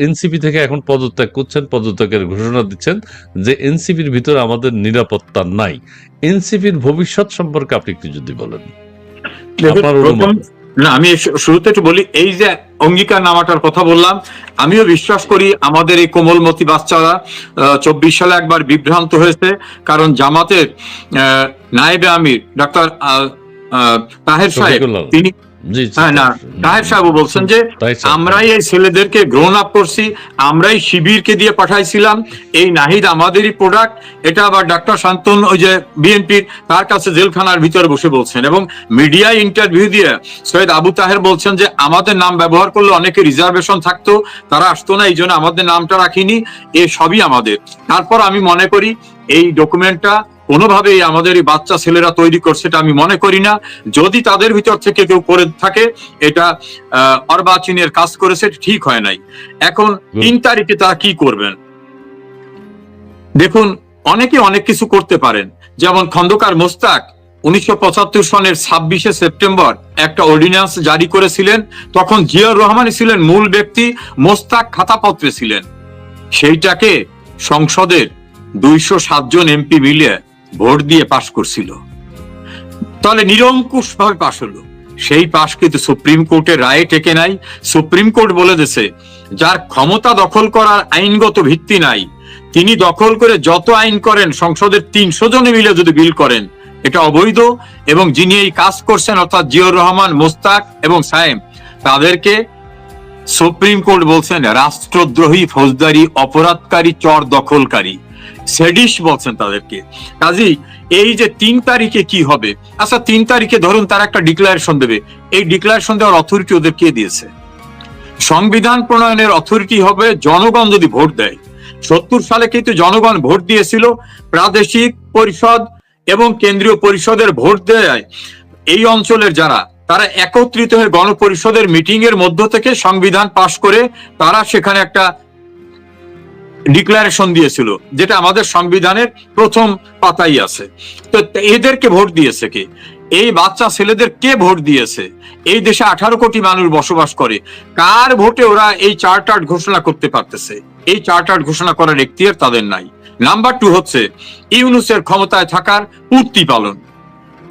NCP থেকে এখন পদত্যাগ করছেন পদত্যাগের ঘোষণা দিচ্ছেন যে এনসিপির ভিতরে আমাদের নিরাপত্তা নাই এনসিপির ভবিষ্যৎ সম্পর্কে আপনি একটু যদি বলেন। না আমি শুরুতে একটু বলি এই যে অঙ্গীকার নামাটার কথা বললাম আমিও বিশ্বাস করি আমাদের এই কোমলমতি বাচ্চারা চব্বিশ সালে একবার বিভ্রান্ত হয়েছে কারণ জামাতের নায়েবে আমির ডাক্তার তাহের সাহেব। তিনি জি হ্যাঁ না তাহের সাহেব বলছেন যে আমরাই এই ছেলেদেরকে আপ করছি আমরাই শিবিরকে দিয়ে পাঠাইছিলাম। এই নাহিদ আমাদেরই প্রোডাক্ট এটা আবার ডাক্তার শান্তন ওই যে বিএনপির তার কাছে জেলখানার ভিতরে বসে বলছেন। এবং মিডিয়ায় ইন্টারভিউ দিয়ে সৈয়দ আবু তাহের বলছেন যে আমাদের নাম ব্যবহার করলে অনেকে রিজার্ভেশন থাকতো তারা আসতো না এই জন্য আমাদের নামটা রাখিনি এ সবই আমাদের। তারপর আমি মনে করি এই ডকুমেন্টটা কোনোভাবেই আমাদের এই বাচ্চা ছেলেরা তৈরি করছে এটা আমি মনে করি না। যদি তাদের ভিতর থেকে কেউ করে থাকে এটা আহ, অর্বাচীনের কাজ করেছে ঠিক হয় নাই। এখন তিন তারিখে তারা কি করবেন? দেখুন অনেকে অনেক কিছু করতে পারেন। যেমন খন্দকার মোস্তাক উনিশশো পঁচাত্তর সনের ছাব্বিশে সেপ্টেম্বর একটা অর্ডিন্যান্স জারি করেছিলেন। তখন জিয়াউর রহমানই ছিলেন মূল ব্যক্তি মোস্তাক খাতাপত্রে ছিলেন। সেইটাকে সংসদের দুইশো সাতজন এমপি মিলে ভোট দিয়ে পাশ করছিল। তাহলে নিরঙ্কুশ ভাবে পাশ হলো। সেই পাশ কিন্তু সুপ্রিম কোর্টের রায়ে টেকে নাই। সুপ্রিম কোর্ট বলে দিছে যার ক্ষমতা দখল করার আইনগত ভিত্তি নাই, তিনি দখল করে যত আইন করেন, সংসদের তিনশো জনে মিলে যদি বিল করেন, এটা অবৈধ এবং যিনি এই কাজ করছেন, অর্থাৎ জিয়র রহমান, মোস্তাক এবং সায়েম, তাদেরকে সুপ্রিম কোর্ট বলছেন, রাষ্ট্রদ্রোহী ফৌজদারি, অপরাধকারী, চর দখলকারী। সেডিস বলছেন তাদেরকে। কাজী, এই যে তিন তারিখে কি হবে? আচ্ছা তিন তারিখে ধরুন তারা একটা ডিক্লারেশন দেবে। এই ডিক্লারেশন দেওয়ার অথরিটি ওদের কে দিয়েছে? সংবিধান প্রণয়নের অথরিটি হবে জনগণ যদি ভোট দেয়। সত্তর সালে কিন্তু জনগণ ভোট দিয়েছিল, প্রাদেশিক পরিষদ এবং কেন্দ্রীয় পরিষদের ভোট দেয় এই অঞ্চলের যারা। তারা একত্রিত হয়ে গণপরিষদের মিটিং এর মধ্য থেকে সংবিধান পাশ করে তারা সেখানে একটা ডিক্লারেশন দিয়েছিল, যেটা আমাদের সংবিধানের প্রথম পাতাই আছে। তো এদেরকে ভোট দিয়েছে কে? এই বাচ্চা ছেলেদের কে ভোট দিয়েছে? এই দেশে আঠারো কোটি মানুষ বসবাস করে, কার ভোটে ওরা এই চার্টার্ড ঘোষণা করতে পারতেছে? এই চার্টার্ড ঘোষণা করার এখতিয়ার তাদের নাই। নাম্বার টু হচ্ছে, ইউনুসের ক্ষমতায় থাকার পূর্তি পালন।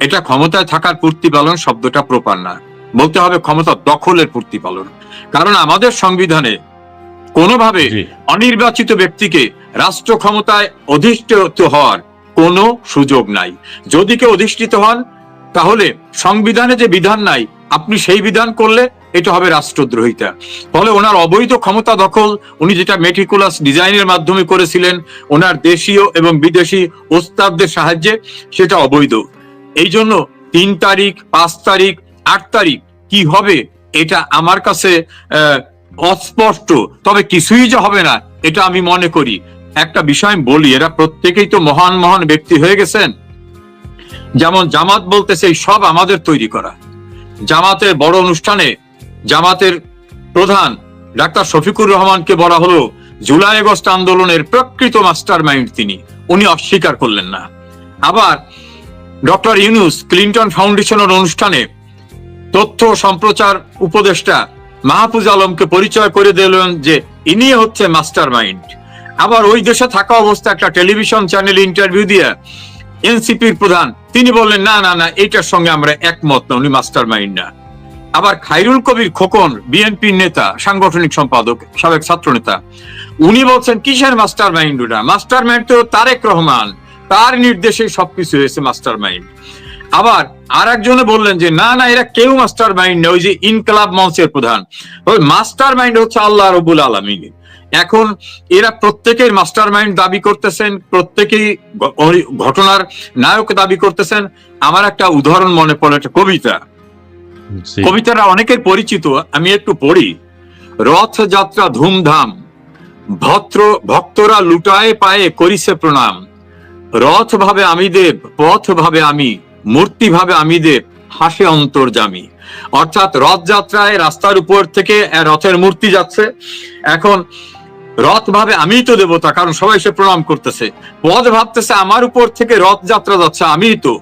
এটা ক্ষমতায় থাকার পূর্তি পালন শব্দটা প্রপার না। বলতে হবে ক্ষমতা দখলের পূর্তি পালন। কারণ আমাদের সংবিধানে কোনোভাবে অনির্বাচিত ব্যক্তিকে রাষ্ট্র ক্ষমতায় অধিষ্ঠিত হওয়ার কোনো সুযোগ নাই। যদি কেউ অধিষ্ঠিত হন তাহলে সংবিধানে যে বিধান নাই আপনি সেই বিধান করলে এটা হবে রাষ্ট্রদ্রোহিতা। ফলে ওনার অবৈধ ক্ষমতা দখল উনি যেটা মেটিকুলাস ডিজাইনের মাধ্যমে করেছিলেন ওনার দেশীয় এবং বিদেশি ওস্তাবদের সাহায্যে সেটা অবৈধ। এই জন্য তিন তারিখ পাঁচ তারিখ আট তারিখ কি হবে এটা আমার কাছে আহ, অস্পষ্ট, তবে কিছুই যে হবে না, এটা আমি মনে করি। একটা বিষয় বলি, এরা প্রত্যেকেই তো মহান মহান ব্যক্তি হয়ে গেছেন। যেমন জামাত বলতেছে সব আমাদের তৈরি করা। জামাতের বড় অনুষ্ঠানে জামাতের প্রধান ডাক্তার শফিকুর রহমানকে বলা হলো, জুলাই আগস্ট আন্দোলনের প্রকৃত মাস্টার মাইন্ড তিনি, উনি অস্বীকার করলেন না। আবার ডক্টর ইউনুস ক্লিন্টন ফাউন্ডেশনের অনুষ্ঠানে তথ্য সম্প্রচার উপদেষ্টা মাহফুজ আলমকে পরিচয় করে দিলেন যে ইনি হচ্ছে মাস্টার মাইন্ড আবার ওই দেশে থাকা অবস্থা একটা টেলিভিশন চ্যানেল ইন্টারভিউ দিয়ে এনসিপির প্রধান, তিনি বললেন, না না না, এইটার সঙ্গে আমরা একমত না, উনি মাস্টার মাইন্ড না। আবার খাইরুল কবির খোকন, বিএনপির নেতা, সাংগঠনিক সম্পাদক, সাবেক ছাত্র নেতা উনি বলছেন, কিসের মাস্টার মাইন্ড ওটা মাস্টার মাইন্ড তো তারেক রহমান। তার নির্দেশে সবকিছু হয়েছে মাস্টার মাইন্ড আবার আর একজনে বললেন যে না না এরা কেউ মাস্টার মাইন্ড না ওই যে ইনকলাব মঞ্চের প্রধান। ওই মাস্টার মাইন্ড হচ্ছে আল্লাহ রবুল আলমিন। এখন এরা প্রত্যেকের মাস্টার মাইন্ড দাবি করতেছেন প্রত্যেকেই ঘটনার নায়ক দাবি করতেছেন। আমার একটা উদাহরণ মনে পড়ে একটা কবিতা। কবিতাটা অনেকের পরিচিত আমি একটু পড়ি। রথযাত্রা ধুমধাম ভদ্র ভক্তরা লুটায় পায়ে করিছে প্রণাম। রথ ভাবে আমি দেব পথ ভাবে আমি। মূর্তি ভাবে আমি দেব হাসে অন্তর্জামী অর্থাৎ রথযাত্রায় রাস্তার উপর থেকে রথের মূর্তি যাচ্ছে। এখন রথ ভাবে আমিই তো দেবতা, কারণ সবাই সে প্রণাম করতেছে। পথ ভাবতেছে, আমার উপর থেকে রথযাত্রা যাচ্ছে, আমিই তো।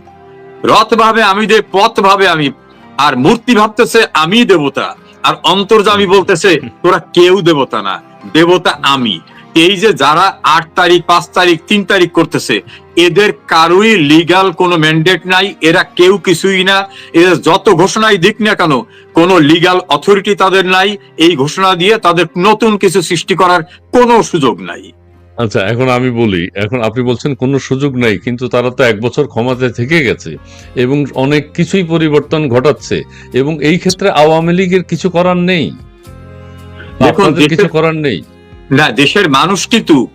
রথ ভাবে আমি দেব পথ ভাবে আমি। আর মূর্তি ভাবতেছে, আমি দেবতা। আর অন্তর্জামী বলতেছে, তোরা কেউ দেবতা না, দেবতা আমি। এই যে যারা আট তারিখ পাঁচ তারিখ তিন তারিখ করতেছে এদের কারোই লিগাল কোনো ম্যান্ডেট নাই এরা কেউ কিছুই না। এদের যত ঘোষণাই দিক না কেন কোনো লিগাল অথরিটি তাদের নাই। এই ঘোষণা দিয়ে তাদের নতুন কিছু সৃষ্টি করার কোনো সুযোগ নাই। আচ্ছা এখন আমি বলি এখন আপনি বলছেন কোনো সুযোগ নাই কিন্তু তারা তো এক বছর ক্ষমতায় থেকে গেছে এবং অনেক কিছুই পরিবর্তন ঘটাচ্ছে এবং এই ক্ষেত্রে আওয়ামী লীগের কিছু করার নেই। কিছু করার নেই। না, দেশের মানুষ কিন্তু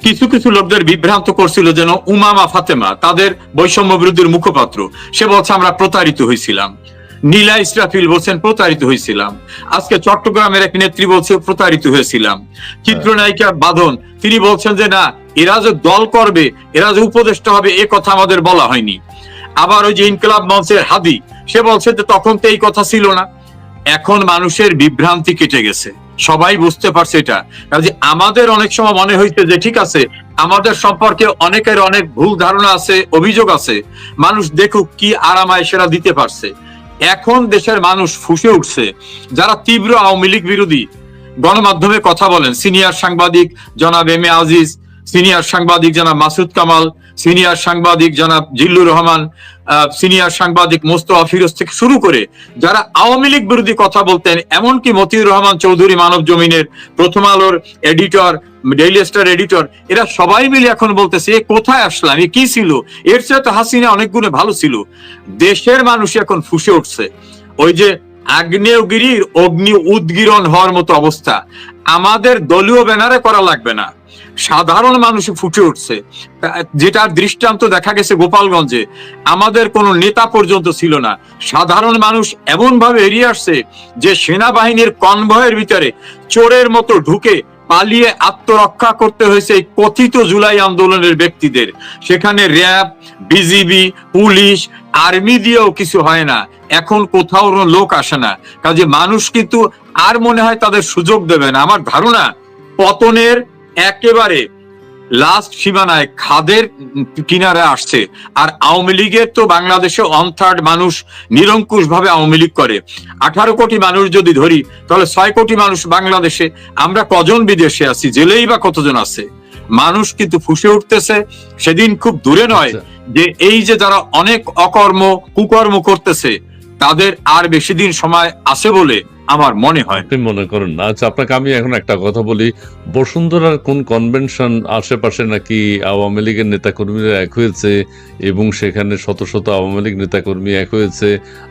কিছু কিছু লোকদের বিভ্রান্ত করছিল যেন উমামা ফাতেমা, তাদের বৈষম্য বিরোধীর মুখপাত্র। সে বলছে, আমরা প্রতারিত হয়েছিলাম নীলা ইসরাফিল বলছেন, প্রতারিত হয়েছিলাম আজকে চট্টগ্রামের এক নেত্রী বলছে, প্রতারিত হয়েছিলাম। চিত্রনায়িকা বাঁধন, তিনি বলছেন যে, না, এরা যে দল করবে, এরা যে উপদেষ্টা হবে, এ কথা আমাদের বলা হয়নি। আবার ওই যে ইনকলাব মঞ্চের হাদি, সে বলছে যে, তখন তো এই কথা ছিল না। এখন মানুষের বিভ্রান্তি কেটে গেছে। সবাই বুঝতে পারছে এটা। কাজে আমাদের অনেক সময় মনে হয়েছে যে, ঠিক আছে, আমাদের সম্পর্কে অনেকের অনেক ভুল ধারণা আছে, অভিযোগ আছে। মানুষ দেখুক কি আরামায় সেরা দিতে পারছে। এখন দেশের মানুষ ফুসে উঠছে। যারা তীব্র আওয়ামী লীগ বিরোধী, গণমাধ্যমে কথা বলেন, সিনিয়র সাংবাদিক জনাব এম এ আজিজ, সিনিয়র সাংবাদিক জনাব মাসুদ কামাল, সিনিয়র সাংবাদিক জনাব জিল্লুর রহমান সিনিয়র সাংবাদিক মোস্তফা ফিরোজ থেকে শুরু করে যারা আওয়ামী লীগ বিরোধী কথা বলতেন, এমনকি মতিউর রহমান চৌধুরী মানব জমিনের প্রথম আলোর এডিটর ডেইলি স্টার এডিটর এরা সবাই মিলে এখন বলতেছে কোথায় আসলাম? এ কি ছিল? এর চেয়ে তো হাসিনা অনেক গুণে ভালো ছিল। দেশের মানুষ এখন ফুসে উঠছে। ওই যে আগ্নেয়গিরির অগ্নি উদ্গীরণ হওয়ার মতো অবস্থা। আমাদের দলীয় ব্যানারে করা লাগবে না। সাধারণ মানুষ ফুটে উঠছে। যেটার দৃষ্টান্ত দেখা গেছে গোপালগঞ্জে, আমাদের কোনো নেতা পর্যন্ত ছিল না। সাধারণ মানুষ এমন ভাবে এড়িয়ে আসছে যে সেনাবাহিনীর কনভয়ের ভিতরে চোরের মতো ঢুকে পালিয়ে আত্মরক্ষা করতে হয়েছে এই কথিত জুলাই আন্দোলনের ব্যক্তিদের। সেখানে র্যাব, বিজিবি, পুলিশ, আর্মি দিয়েও কিছু হয় না। এখন কোথাও লোক আসে না। কাজে মানুষ কিন্তু আর মনে হয় তাদের সুযোগ দেবে না। আমার ধারণা, পতনের একেবারে লাস্ট সীমানায় খাদের কিনারে আসছে। আর আওয়ামী লীগের তো বাংলাদেশে ওয়ান থার্ড মানুষ নিরঙ্কুশ ভাবে আওয়ামী লীগ করে। আঠারো কোটি মানুষ যদি ধরি তাহলে ছয় কোটি মানুষ বাংলাদেশে। আমরা কজন বিদেশে আছি? জেলেই বা কতজন আছে? মানুষ কিন্তু ফুসে উঠতেছে। সেদিন খুব দূরে নয় আচ্ছা, যে এই যে যারা অনেক অকর্ম কুকর্ম করতেছে তাদের আর বেশি দিন সময় আছে বলে আমার মনে হয়। আপনি মনে করেন না। আচ্ছা আপনাকে আমি এখন একটা কথা বলি। বসুন্ধরার কোন কনভেনশন আশেপাশে নাকি আওয়ামী লীগের নেতাকর্মীরা এক হয়েছে এবং সেখানে শত শত আওয়ামী লীগ নেতাকর্মী এক হয়েছে,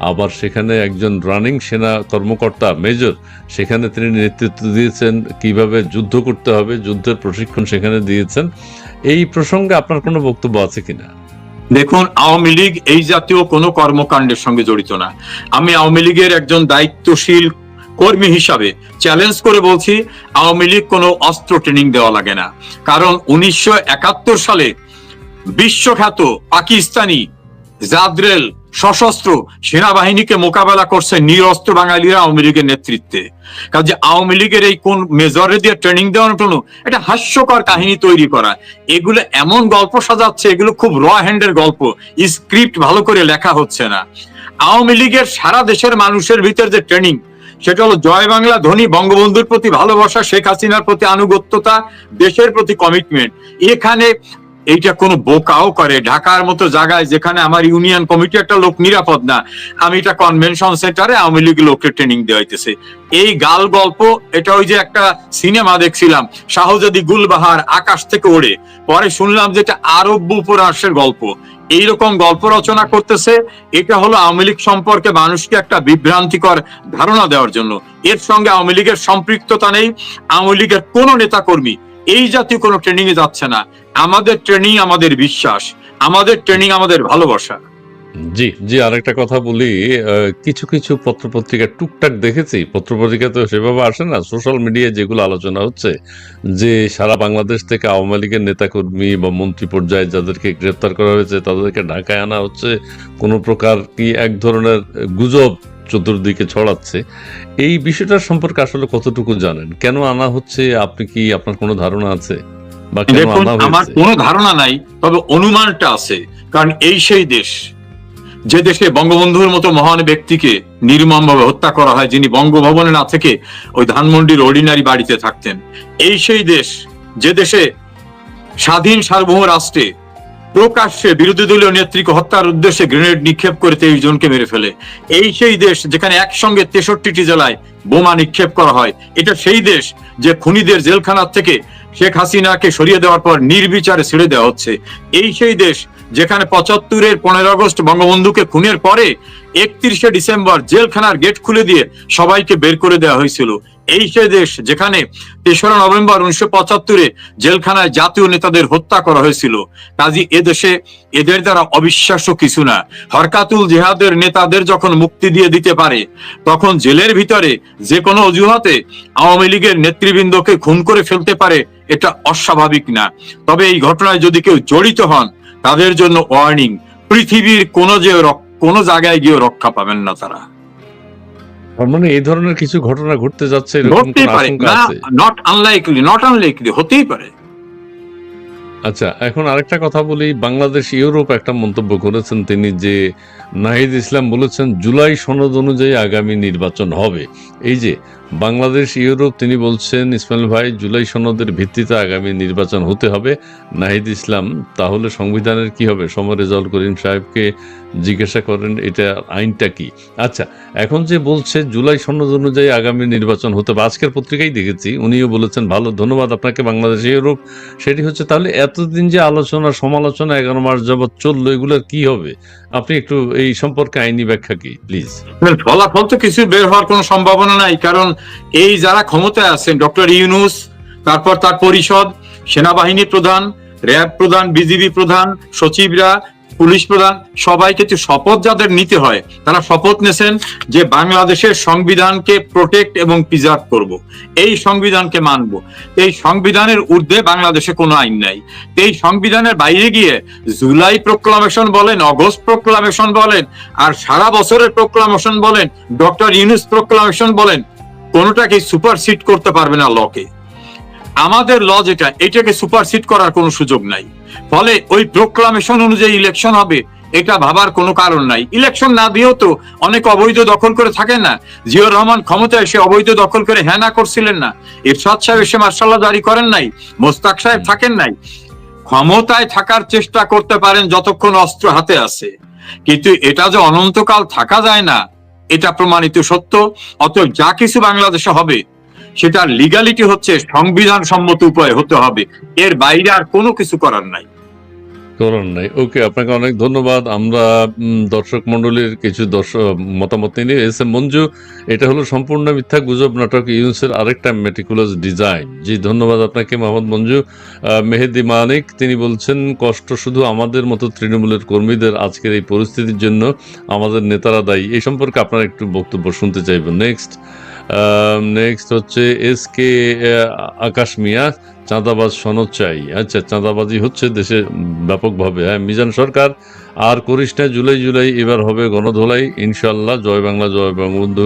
আবার সেখানে একজন রানিং সেনা কর্মকর্তা মেজর সেখানে তিনি নেতৃত্ব দিয়েছেন, কীভাবে যুদ্ধ করতে হবে, যুদ্ধের প্রশিক্ষণ সেখানে দিয়েছেন, এই প্রসঙ্গে আপনার কোনো বক্তব্য আছে কিনা? দেখুন, আওয়ামী লীগ এই জাতীয় কোনো কর্মকাণ্ডের সঙ্গে জড়িত না। আমি আওয়ামী লীগের একজন দায়িত্বশীল কর্মী হিসাবে চ্যালেঞ্জ করে বলছি, আওয়ামী লীগ কোনো অস্ত্র ট্রেনিং দেওয়া লাগে না। কারণ উনিশশো একাত্তর সালে বিশ্বখ্যাত পাকিস্তানি জাদ্রেল সশস্ত্র সেনাবাহিনীকে মোকাবেলা করছে নিরস্ত্র বাঙালিরা আওয়ামী লীগের নেতৃত্বে। কাজে আওয়ামী লীগের এই কোন মেজরে দিয়ে ট্রেনিং দেওয়ার জন্য এটা হাস্যকর কাহিনী তৈরি করা। এগুলো এমন গল্প সাজাচ্ছে, এগুলো খুব র হ্যান্ডের গল্প স্ক্রিপ্ট ভালো করে লেখা হচ্ছে না। আওয়ামী লীগের সারা দেশের মানুষের ভিতর যে ট্রেনিং সেটা হলো জয় বাংলা, ধনী, বঙ্গবন্ধুর প্রতি ভালোবাসা, শেখ হাসিনার প্রতি আনুগত্যতা, দেশের প্রতি কমিটমেন্ট এখানে এইটা কোনো বোকাও করে। ঢাকার মতো জায়গায় যেখানে আমার ইউনিয়ন কমিটি একটা লোক নিরাপদ না, আমি এটা কনভেনশন সেন্টারে আওয়ামী লীগ লোককে ট্রেনিং দেওয়া হইতেছে এই গাল গল্প, এটা ওই যে একটা সিনেমা দেখছিলাম, শাহজাদি গুলবাহার আকাশ থেকে ওড়ে। পরে শুনলাম যে এটা আরব্য উপরাশের গল্প। এইরকম গল্প রচনা করতেছে, এটা হলো আওয়ামী লীগ সম্পর্কে মানুষকে একটা বিভ্রান্তিকর ধারণা দেওয়ার জন্য। এর সঙ্গে আওয়ামী লীগের সম্পৃক্ততা নেই, আওয়ামী লীগের কোনো নেতাকর্মী এই জাতীয় কোনো ট্রেনিং এ যাচ্ছে না। আমাদের ট্রেনিং আমাদের বিশ্বাস, আমাদের ট্রেনিং আমাদের ভালোবাসা। জি জি, আরেকটা কথা বলি কিছু কিছু পত্রপত্রিকা, টুকটাক দেখেছি, পত্রপত্রিকা তো সেভাবে আসে না সোশ্যাল মিডিয়ায় যেগুলো আলোচনা হচ্ছে, যে সারা বাংলাদেশ থেকে আওয়ামী লীগের নেতাকর্মী বা মন্ত্রী পর্যায়ে যাদেরকে গ্রেপ্তার করা হয়েছে, তাদেরকে ঢাকায় আনা হচ্ছে, কোনো প্রকার কি এক ধরনের গুজব চতুর্দিকে ছড়াচ্ছে এই বিষয়টার সম্পর্কে আসলে কতটুকু জানেন? কেন আনা হচ্ছে? আপনি কি আপনার কোনো ধারণা আছে? আমার কোনো ধারণা নাই তবে অনুমানটা আছে কারণ এই সেই দেশ যে দেশে বঙ্গবন্ধুর মতো মহান ব্যক্তিকে নির্মমভাবে হত্যা করা হয় যিনি বঙ্গভবনে না থেকে ওই ধানমন্ডির অর্ডিনারি বাড়িতে থাকতেন এই সেই দেশ যে দেশে স্বাধীন সার্বভৌম রাষ্ট্রে প্রকাশ্যে বিরোধী দলীয় নেত্রীকে হত্যার উদ্দেশ্যে গ্রেনেড নিক্ষেপ করে তেইশ জনকে মেরে ফেলে। এই সেই দেশ যেখানে একসঙ্গে তেষট্টিটি জেলায় বোমা নিক্ষেপ করা হয়। এটা সেই দেশ যে খুনিদের জেলখানার থেকে শেখ হাসিনাকে সরিয়ে দেওয়ার পর নির্বিচারে ছেড়ে দেওয়া হচ্ছে। এই সেই দেশ যেখানে পঁচাত্তরের পনেরো আগস্ট বঙ্গবন্ধুকে খুনের পরে একত্রিশে ডিসেম্বর জেলখানার গেট খুলে দিয়ে সবাইকে বের করে দেওয়া হয়েছিল। এই সেই দেশ যেখানে তেসরা নভেম্বর উনিশশো পঁচাত্তরে জেলখানায় জাতীয় নেতাদের হত্যা করা হয়েছিল, কাজী এদেশে এদের দ্বারা অবিশ্বাস্য কিছু না। হরকাতুল জেহাদের নেতাদের যখন মুক্তি দিয়ে দিতে পারে, তখন জেলের ভিতরে যে কোনো অজুহাতে আওয়ামী লীগের নেতৃবৃন্দকে খুন করে ফেলতে পারে, এটা অস্বাভাবিক না। তবে এই ঘটনায় যদি কেউ জড়িত হন তাদের জন্য ওয়ার্নিং পৃথিবীর কোনো যে কোনো জায়গায় গিয়ে রক্ষা পাবেন না তারা। মানে এই ধরনের কিছু ঘটনা ঘটতে যাচ্ছে ঘটতেই পারে নট আনলাইকলি নট আনলাইকলি হতেই পারে। আচ্ছা এখন আরেকটা কথা বলি বাংলাদেশ ইউরোপ একটা মন্তব্য করেছেন তিনি যে নাহিদ ইসলাম বলেছেন জুলাই সনদ অনুযায়ী আগামী নির্বাচন হবে। এই যে বাংলাদেশ, ইউরোপ, তিনি বলছেন, ইসমাইল ভাই, জুলাই সনদের ভিত্তিতে আগামী নির্বাচন হতে হবে। নাহিদ ইসলাম, তাহলে সংবিধানের কি হবে? সমর রেজাউল করিম সাহেবকে জিজ্ঞাসা করেন, এটা আইনটা কি? আচ্ছা এখন যে বলছে জুলাই সনদ অনুযায়ী আগামী নির্বাচন হতে হবে আজকের পত্রিকায় দেখেছি, উনিও বলেছেন, ভালো, ধন্যবাদ আপনাকে বাংলাদেশ ইউরোপ সেটি হচ্ছে, তাহলে এতদিন যে আলোচনা, সমালোচনা, এগারো মাস যাবৎ চলল এগুলোর কি হবে? আপনি একটু এই সম্পর্কে আইনি ব্যাখ্যা কি, প্লিজ? ফলাফল তো কিছু বের হওয়ার কোনো সম্ভাবনা নাই, কারণ এই যারা ক্ষমতায় আছেন, ডক্টর ইউনুস, তারপর তার পরিষদ সেনাবাহিনী প্রধান, র্যাব প্রধান, বিজিবি প্রধান, সচিবরা পুলিশ প্রধান, সবাইকে তো শপথ যাদের নিতে হয়, তারা শপথ নেছেন যে বাংলাদেশের সংবিধানকে প্রোটেক্ট এবং প্রিজার্ভ করব। এই সংবিধানকে মানব। এই সংবিধানের ঊর্ধ্বে বাংলাদেশে কোনো আইন নাই। এই সংবিধানের বাইরে গিয়ে জুলাই প্রোক্লামেশন বলেন, অগস্ট প্রোক্লামেশন বলেন, আর সারা বছরের প্রোক্লামেশন বলেন ডক্টর ইউনুস প্রোক্লামেশন বলেন কোনোটাকে সুপারসিড করতে পারবে না লকে আমাদের ল যেটা, এটাকে সুপারসিড করার কোনো সুযোগ নাই। ফলে ওই প্রোক্লামেশন অনুযায়ী ইলেকশন হবে, এটা ভাবার কোনো কারণ নাই। ইলেকশন না দিয়েও তো অনেক অবৈধ দখল করে থাকেন না। জিয়র রহমান ক্ষমতায় এসে অবৈধ দখল করে হ্যাঁ না করছিলেন না। ইরশাদ সাহেব এসে মার্শাল্লাহ জারি করেন নাই, মোস্তাক সাহেব থাকেন নাই। ক্ষমতায় থাকার চেষ্টা করতে পারেন যতক্ষণ অস্ত্র হাতে আছে। কিন্তু এটা যে অনন্তকাল থাকা যায় না, এটা প্রমাণিত সত্য। অতএব যা কিছু বাংলাদেশে হবে সেটার লিগালিটি হচ্ছে সংবিধান সম্মত উপায়ে হতে হবে। এর বাইরে আর কোনো কিছু করার নাই। করার নাই। ওকে, আপনাকে অনেক ধন্যবাদ। আমরা দর্শক মন্ডলীর কিছু দর্শক মতামত নিয়ে এস এম মঞ্জু, এটা হলো সম্পূর্ণ মিথ্যা গুজব নাটক ইউনুসের আরেকটা মেটিকুলাস ডিজাইন জি, ধন্যবাদ আপনাকে, মোহাম্মদ মঞ্জু। মেহেদি মানিক, তিনি বলছেন, কষ্ট শুধু আমাদের মতো তৃণমূলের কর্মীদের আজকের এই পরিস্থিতির জন্য আমাদের নেতারা দায়ী। এই সম্পর্কে আপনারা একটু বক্তব্য শুনতে চাইবেন নেক্সট নেক্সট হচ্ছে এস কে আকাশ মিয়া, চাঁদাবাজ সনদ চাই। আচ্ছা চাঁদাবাজি হচ্ছে দেশে ব্যাপকভাবে। হ্যাঁ মিজান সরকার আর করিস না, জুলাই জুলাই এবার হবে গণধোলাই। ইনশাল্লাহ জয় বাংলা, জয় বঙ্গবন্ধু।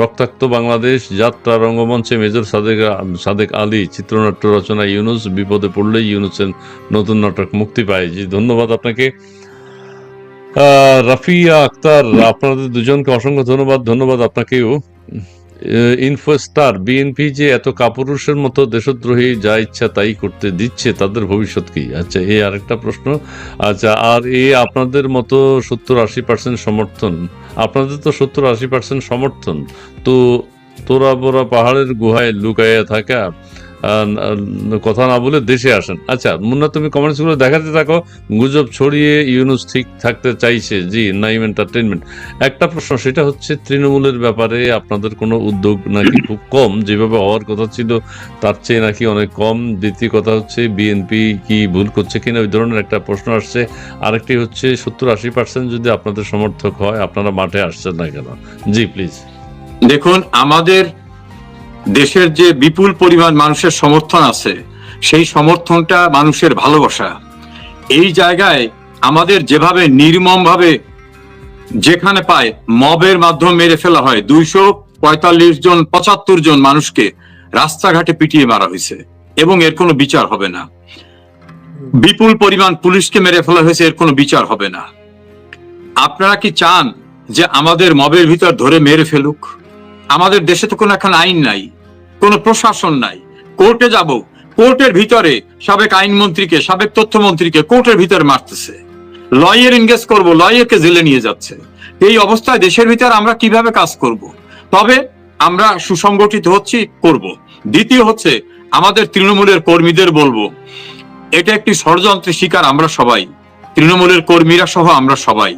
রক্তাক্ত বাংলাদেশ, যাত্রা রঙ্গমঞ্চে মেজর সাদেক সাদেক আলী, চিত্রনাট্য রচনা ইউনুস, বিপদে পড়লেই ইউনুসের নতুন নাটক মুক্তি পায়। জি, ধন্যবাদ আপনাকে। রাফিয়া আক্তার, আপনাদের দুজনকে অসংখ্য ধন্যবাদ। ধন্যবাদ আপনাকেও। ইনফোস্টার বিএনপি যে এত কাপুরুষের মতো দেশদ্রোহী যা ইচ্ছা তাই করতে দিচ্ছে, তাদের ভবিষ্যৎ কি? আচ্ছা এই আরেকটা প্রশ্ন। আচ্ছা আর এ আপনাদের মতো সত্তর আশি পার্সেন্ট সমর্থন, আপনাদের তো সত্তর আশি পার্সেন্ট সমর্থন, তো তোরা বোরা পাহাড়ের গুহায় লুকাইয়া থাকা কথা না বলে দেশে আসেন। আচ্ছা মুন্না, তুমি কমেন্টসগুলো দেখাতে থাকো। গুজব ছড়িয়ে ইউনুস ঠিক থাকতে চাইছে। জি, নাইম এন্টারটেনমেন্ট একটা প্রশ্ন, সেটা হচ্ছে, তৃণমূলের ব্যাপারে আপনাদের কোনো উদ্যোগ নাকি খুব কম? যেভাবে হওয়ার কথা ছিল, তার চেয়ে নাকি অনেক কম। দ্বিতীয় কথা হচ্ছে বিএনপি কি ভুল করছে কিনা, ওই ধরনের একটা প্রশ্ন আসছে। আরেকটি হচ্ছে, সত্তর আশি পার্সেন্ট যদি আপনাদের সমর্থক হয়, আপনারা মাঠে আসছেন না কেন? জি প্লিজ দেখুন, আমাদের দেশের যে বিপুল পরিমাণ মানুষের সমর্থন আছে, সেই সমর্থনটা মানুষের ভালোবাসা। এই জায়গায় আমাদের যেভাবে নির্মম ভাবে যেখানে পায় মবের মাধ্যমে মেরে ফেলা হয়, দুইশো পঁয়তাল্লিশ জন, পঁচাত্তর জন মানুষকে রাস্তাঘাটে পিটিয়ে মারা হয়েছে এবং এর কোনো বিচার হবে না। বিপুল পরিমাণ পুলিশকে মেরে ফেলা হয়েছে, এর কোনো বিচার হবে না। আপনারা কি চান যে আমাদের মবের ভিতর ধরে মেরে ফেলুক? আমাদের দেশে তো কোনো এখন আইন নাই, কোনো প্রশাসন নাই। কোর্টে যাব, কোর্টের ভিতরে সাবেক আইনমন্ত্রীকে, সাবেক তথ্যমন্ত্রীকে কোর্টের ভিতরে মারতেছে। লয়ের এনগেজ করব, লয়েরকে জেলে নিয়ে যাচ্ছে। এই অবস্থায় দেশের ভিতরে আমরা কীভাবে কাজ করব? তবে আমরা সুসংগঠিত হচ্ছি, করব। দ্বিতীয় হচ্ছে, আমাদের তৃণমূলের কর্মীদের বলব, এটা একটি ষড়যন্ত্রের শিকার আমরা সবাই, তৃণমূলের কর্মীরা সহ আমরা সবাই।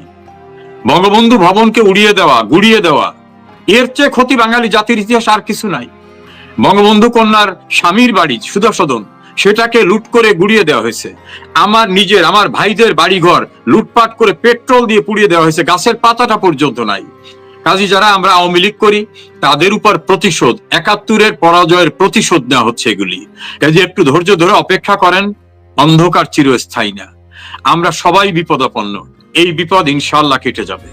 বঙ্গবন্ধু ভবনকে উড়িয়ে দেওয়া, গুড়িয়ে দেওয়া এর চেয়ে ক্ষতি বাঙালি জাতির ইতিহাস আর কিছু নাই। বঙ্গবন্ধু কন্যার স্বামীর বাড়ি সুদর্শন সেটাকে লুট করে গুড়িয়ে দেওয়া হয়েছে। আমার নিজের, আমার ভাইদের বাড়িঘর লুটপাট করে পেট্রোল দিয়ে পুড়িয়ে দেওয়া হয়েছে, গাছের পাতাটা পর্যন্ত নাই। কাজী, যারা আমরা আওয়ামী লীগ করি, তাদের উপর প্রতিশোধ, একাত্তরের পরাজয়ের প্রতিশোধ নেওয়া হচ্ছে এগুলি। কাজে, একটু ধৈর্য ধরে অপেক্ষা করেন, অন্ধকার চিরস্থায়ী না। আমরা সবাই বিপদাপন্ন, এই বিপদ ইনশাল্লাহ কেটে যাবে।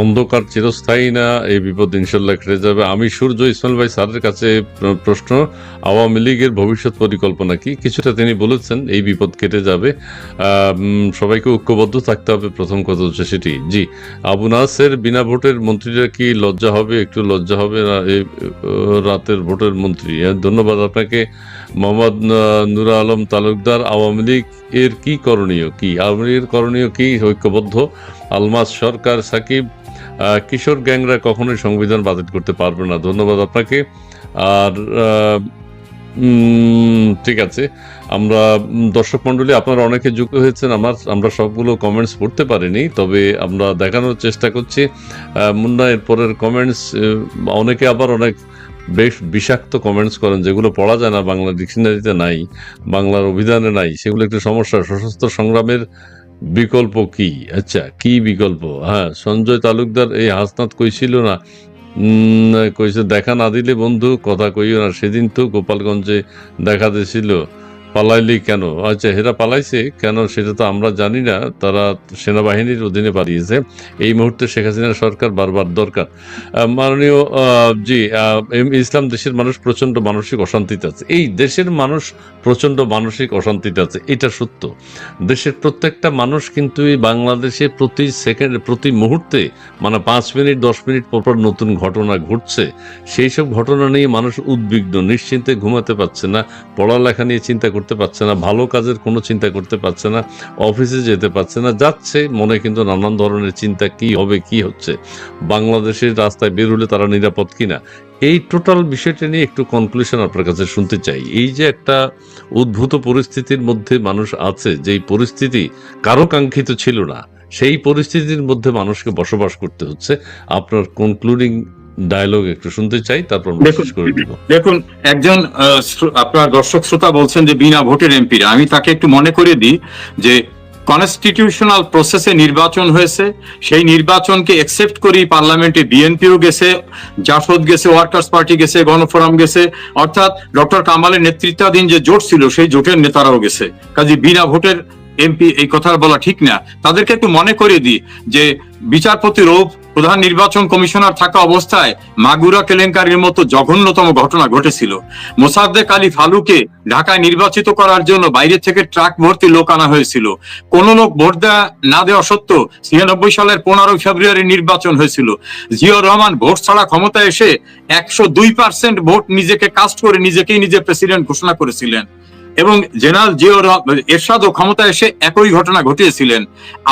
অন্ধকার চিরস্থায়ী না, এই বিপদ ইনশাল্লাহ কেটে যাবে। আমি সূর্য ইসমাইল ভাই স্যারের কাছে প্রশ্ন, আওয়ামী লীগের ভবিষ্যৎ পরিকল্পনা কি? কিছুটা তিনি বলেছেন, এই বিপদ কেটে যাবে। সবাইকে ঐক্যবদ্ধ থাকতে হবে, প্রথম কথা হচ্ছে সেটি। জি, আবু নাসের বিনা ভোটের মন্ত্রীরা কি লজ্জা হবে? একটু লজ্জা হবে রাতের ভোটের মন্ত্রী। ধন্যবাদ আপনাকে। মোহাম্মদ নুরা আলম তালুকদার, আওয়ামী লীগ এর কি করণীয়? কি? আওয়ামী লীগের করণীয় কি? ঐক্যবদ্ধ। আলমাস সরকার, সাকিব কিশোর গ্যাংরা কখনোই সংবিধান বাতিল করতে পারবে না। ধন্যবাদ আপনাকে। আর ঠিক আছে। আমরা দর্শক মন্ডলী আপনারা অনেকে যুক্ত হয়েছেন, আমার, আমরা সবগুলো কমেন্টস পড়তে পারিনি, তবে আমরা দেখানোর চেষ্টা করছি। মুন্না এর পরের কমেন্টস অনেকে আবার অনেক বেশ বিষাক্ত কমেন্টস করেন, যেগুলো পড়া যায় না, বাংলা ডিকশনারিতে নাই, বাংলার অভিধানে নাই, সেগুলো একটু সমস্যা, সশস্ত্র সংগ্রামের বিকল্প কি? আচ্ছা কি বিকল্প? হ্যাঁ সঞ্জয় তালুকদার এই হাসনাত কইছিল না? কইছে, দেখা না দিলে বন্ধু, কথা কইও না। সেদিন তো গোপালগঞ্জে দেখা দিয়েছিল। পালাইলি কেন? আচ্ছা এরা পালাইছে কেন সেটা তো আমরা জানি না। তারা সেনাবাহিনীর অধীনে পালিয়েছে। এই মুহূর্তে শেখ হাসিনার সরকার বারবার দরকার। মাননীয় জি ইসলাম দেশের মানুষ প্রচণ্ড মানসিক অশান্তিতে আছে। এই দেশের মানুষ প্রচণ্ড মানসিক অশান্তিতে আছে, এটা সত্য। দেশের প্রত্যেকটা মানুষ কিন্তু এই বাংলাদেশে প্রতি সেকেন্ড, প্রতি মুহূর্তে মানে পাঁচ মিনিট, দশ মিনিট পর পর নতুন ঘটনা ঘটছে। সেই সব ঘটনা নিয়ে মানুষ উদ্বিগ্ন, নিশ্চিন্তে ঘুমাতে পারছে না। পড়ালেখা নিয়ে চিন্তা করতে পারছে না, ভালো কাজের কোনো চিন্তা করতে পারছে না, অফিসে যেতে পারছে না, যাচ্ছে, মনে কিন্তু নানান ধরনের চিন্তা কি হবে, কি হচ্ছে, বাংলাদেশের রাস্তায় বের হলে তারা নিরাপদ কিনা? এই টোটাল বিষয়টা নিয়ে একটু কনক্লুশন আপনার কাছে শুনতে চাই। এই যে একটা উদ্ভূত পরিস্থিতির মধ্যে মানুষ আছে, যেই পরিস্থিতি কারও কাঙ্ক্ষিত ছিল না, সেই পরিস্থিতির মধ্যে মানুষকে বসবাস করতে হচ্ছে, আপনার কনক্লুডিং ডায়লগ একটু শুনতে চাই তারপর শেষ করে দিব। দেখুন একজন আপনার দর্শক শ্রোতা বলছেন যে বিনা ভোটের এমপিরা। আমি তাকে একটু মনে করে দিই যে কনস্টিটিউশনাল প্রসেসে নির্বাচন হয়েছে। সেই নির্বাচনকে একসেপ্ট করি পার্লামেন্টে বিএনপিও গেছে জাসদ গেছে ওয়ার্কার্স পার্টি গেছে গণফোরাম গেছে। অর্থাৎ ডক্টর কামালের নেতৃত্বাধীন যে জোট ছিল সেই জোটের নেতারাও গেছে। কাজে বিনা ভোটের এমপি এই কথা বলা ঠিক না। তাদেরকে একটু মনে করে দিই যে বিচারপতি রৌফ প্রধান নির্বাচন কমিশনার থাকা অবস্থায় মাগুরা কেলেঙ্কারির মতো জঘন্যতম ঘটনা ঘটেছিল। মোসাদ্দেক আলী ফালুকে ঢাকায় নির্বাচিত করার জন্য বাইরে থেকে ট্রাক ভর্তি লোক আনা হয়েছিল। কোন লোক ভোট দেওয়া না দেওয়া সত্ত্বেও ছিয়ানব্বই সালের পনেরোই ফেব্রুয়ারি নির্বাচন হয়েছিল। জিয়াউর রহমান ভোট ছাড়া ক্ষমতায় এসে একশো দুই পার্সেন্ট ভোট নিজেকে কাস্ট করে নিজেকেই নিজে প্রেসিডেন্ট ঘোষণা করেছিলেন। এবং জেনারেল যে এরশাদ ও ক্ষমতা এসে একই ঘটনা ঘটিয়েছিলেন।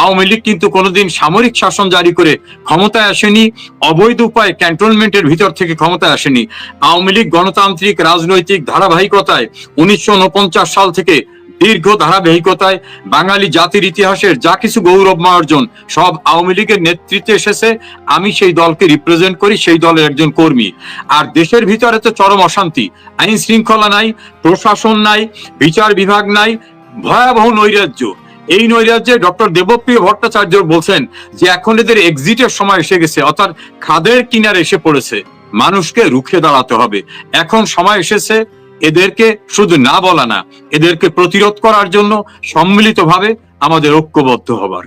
আওয়ামী লীগ কিন্তু কোনোদিন সামরিক শাসন জারি করে ক্ষমতায় আসেনি, অবৈধ উপায়ে ক্যান্টনমেন্টের ভিতর থেকে ক্ষমতায় আসেনি। আওয়ামী লীগ গণতান্ত্রিক, রাজনৈতিক ধারাবাহিকতায় উনিশশো উনপঞ্চাশ সাল থেকে দীর্ঘ ধারাবাহিকতায় বাঙালি জাতির ইতিহাসের যা কিছু গৌরবময় অর্জন সব আওয়ামী লীগের নেতৃত্বে এসেছে। আমি সেই দলকে রিপ্রেজেন্ট করি, সেই দলের একজন কর্মী। আর দেশের ভিতরে তো চরম অশান্তি। আইন শৃঙ্খলা নাই, প্রশাসন নাই, বিচার বিভাগ নাই, ভয়াবহ নৈরাজ্য। এই নৈরাজ্যে ডক্টর দেবপ্রিয় ভট্টাচার্য বলছেন যে, এখন এদের এক্সিটের সময় এসে গেছে, অর্থাৎ খাদের কিনারে এসে পড়েছে। মানুষকে রুখে দাঁড়াতে হবে। এখন সময় এসেছে এদেরকে শুধু না বলা না, এদেরকে প্রতিরোধ করার জন্য সম্মিলিতভাবে আমাদের ঐক্যবদ্ধ হবার।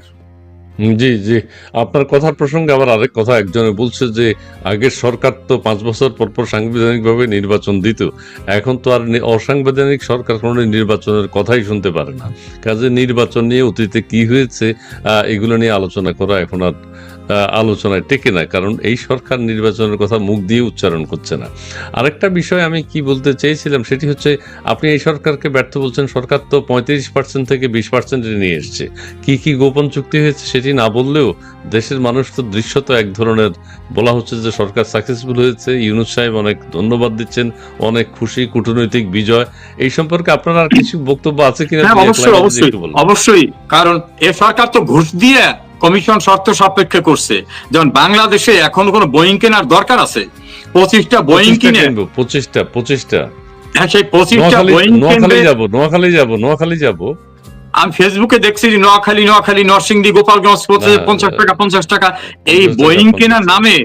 জি জি। আপনার কথার প্রসঙ্গে আবার আরেক কথা, একজনে বলছে যে, আগের সরকার তো পাঁচ বছর পর পর সাংবিধানিকভাবে নির্বাচন দিত। এখন তো আর অসাংবিধানিক সরকার কোনো নির্বাচনের কথাই শুনতে পারে না। কাজে নির্বাচন নিয়ে অতীতে কি হয়েছে এগুলো নিয়ে আলোচনা করা এখন আর আলোচনায় টেকে না কারণ এই সরকার নির্বাচনের কথা মুখ দিয়ে উচ্চারণ করছে না। আরেকটা বিষয় আমি কি বলতে চেয়েছিলাম সেটি হচ্ছে আপনি এই সরকারকে ব্যর্থ বলছেন সরকার তো পঁয়ত্রিশ পার্সেন্ট থেকে বিশ পার্সেন্টে নিয়ে এসছে। কি কি গোপন চুক্তি হয়েছে সেটি না বললেও দেশের মানুষ তো দৃশ্যত এক ধরনের। বলা হচ্ছে যে সরকার সাকসেসফুল হয়েছে ইউনুস সাহেব অনেক ধন্যবাদ দিচ্ছেন অনেক খুশি কূটনৈতিক বিজয়। এই সম্পর্কে আপনার আর কিছু বক্তব্য আছে কিনা হ্যাঁ অবশ্যই অবশ্যই কারণ এ সরকার তো ঘুষ দিয়ে কমিশন শর্ত সাপেক্ষে করছে। যেমন বাংলাদেশে এখন কোন বোয়িং কেনার দরকার আছে? পঁচিশটা বোয়িং কিনে পঁচিশটা পঁচিশটা। হ্যাঁ সেই পঁচিশটা বোয়িং নোয়াখালী যাব নোয়াখালী যাব নোয়াখালী যাব। আমি ফেসবুকে দেখছি নোয়াখালী নোয়াখালী নরসিংদী গোপালগঞ্জ পঞ্চাশ হ্যাঁ, টাকা পঞ্চাশ টাকা। এই 50 টাকা, বোয়িং কেনার নামে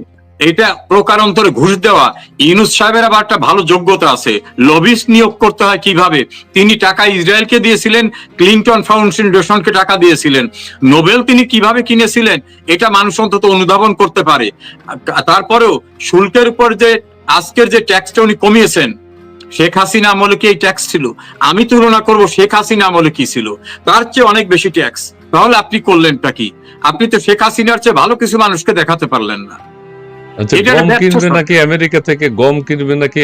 এটা প্রকারান্তরে ঘুষ দেওয়া। ইউনুস সাহেবের আবার একটা ভালো যোগ্যতা আছে। লবিস্ট নিয়োগ করতে হয় কীভাবে? তিনি টাকা ইসরায়েলকে দিয়েছিলেন, ক্লিন্টন ফাউন্ডেশনকে টাকা দিয়েছিলেন। নোবেল তিনি কীভাবে কিনেছিলেন, এটা মানুষ অন্তত অনুধাবন করতে পারে। তারপরেও শুল্কের উপর যে আজকের যে ট্যাক্সটা উনি কমিয়েছেন, শেখ হাসিনা আমলে কি এই ট্যাক্স ছিল? আমি তুলনা করব শেখ হাসিনা আমলে কি ছিল? তার চেয়ে অনেক বেশি ট্যাক্স তাহলে আপনি করলেনটা কি? আপনি তো শেখ হাসিনার চেয়ে ভালো কিছু মানুষকে দেখাতে পারলেন না। আচ্ছা এটা গম কিনবে নাকি আমেরিকা থেকে? গম কিনবে নাকি